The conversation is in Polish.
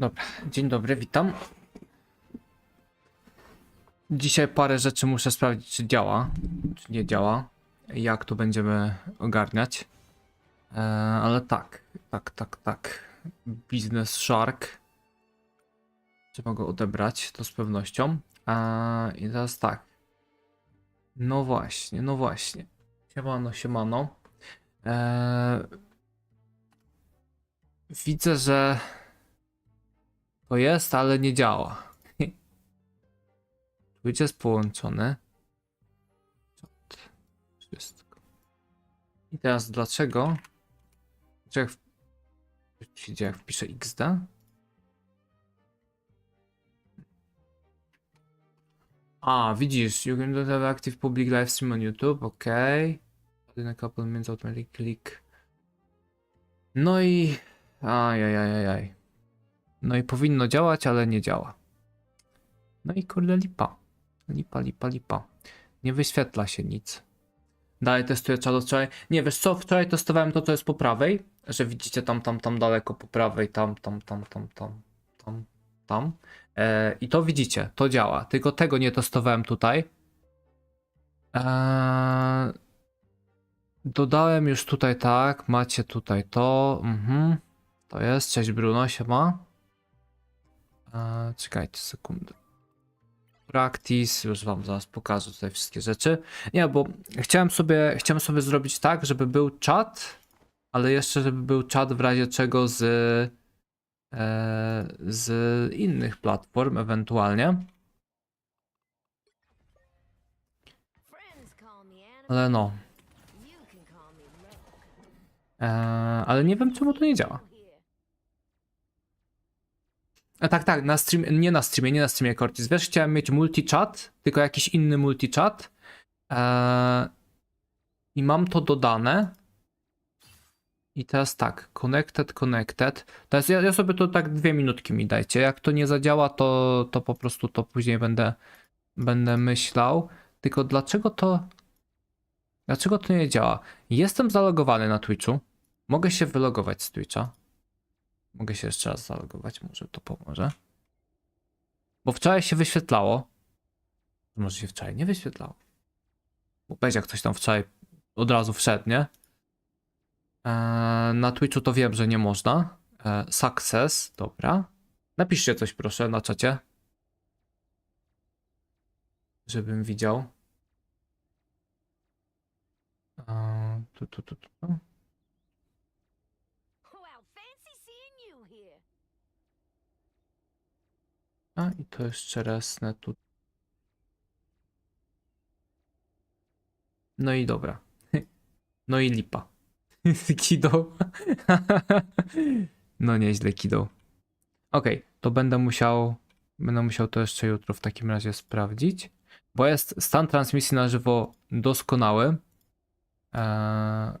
Dobra, dzień dobry, witam. Dzisiaj parę rzeczy muszę sprawdzić, czy działa, czy nie działa, jak to będziemy ogarniać. E, ale tak, tak, tak, tak. Business Shark. Trzeba go odebrać, to z pewnością. A, I teraz tak. No właśnie, no właśnie. Siemano, siemano. E, widzę, że to jest, ale nie działa. Twitch jest połączony. Wszystko. I teraz dlaczego? Czy jak, jak wpiszę XD? A, widzisz, you can have active public live stream on YouTube, ok. A couple minutes automatic click. No i... Ajajajajaj. No i powinno działać, ale nie działa. No i kurde lipa. Lipa, lipa, lipa. Nie wyświetla się nic. Dalej testuję czado wczoraj. Nie, wiesz co, wczoraj testowałem to, co jest po prawej. Że widzicie tam, tam, tam daleko po prawej, tam, tam, tam, tam, tam, tam, tam. E, I to widzicie, to działa. Tylko tego nie testowałem tutaj. Eee, dodałem już tutaj tak, macie tutaj to. Mhm. To jest, cześć Bruno, siema. Czekajcie sekundę. Practice, już wam zaraz pokażę tutaj wszystkie rzeczy. Nie, bo chciałem sobie, chciałem sobie zrobić tak, żeby był czat, ale jeszcze żeby był czat w razie czego z, e, z innych platform ewentualnie. Ale no, e, ale nie wiem czemu to nie działa. A tak, tak, na stream, nie na streamie, nie na streamie Cortis. Wiesz, chciałem mieć multi-chat, tylko jakiś inny multi-chat. Eee, I mam to dodane. I teraz tak, connected, connected. Teraz ja, ja sobie to tak dwie minutki mi dajcie. Jak to nie zadziała, to, to po prostu to później będę, będę myślał. Tylko dlaczego to. Dlaczego to nie działa? Jestem zalogowany na Twitchu. Mogę się wylogować z Twitcha. Mogę się jeszcze raz zalogować, może to pomoże. Bo wczoraj się wyświetlało. Może się wczoraj nie wyświetlało. Bo weź jak ktoś tam wczoraj od razu wszedł, nie? Eee, na Twitchu to wiem, że nie można. Eee, success, dobra. Napiszcie coś proszę na czacie. Żebym widział. Eee, tu, tu, tu, tu. A i to jeszcze resnę tu. No i dobra. No i lipa. Kido. No nieźle kido. Okej, to będę musiał. Będę musiał to jeszcze jutro w takim razie sprawdzić. Bo jest stan transmisji na żywo doskonały. Eee,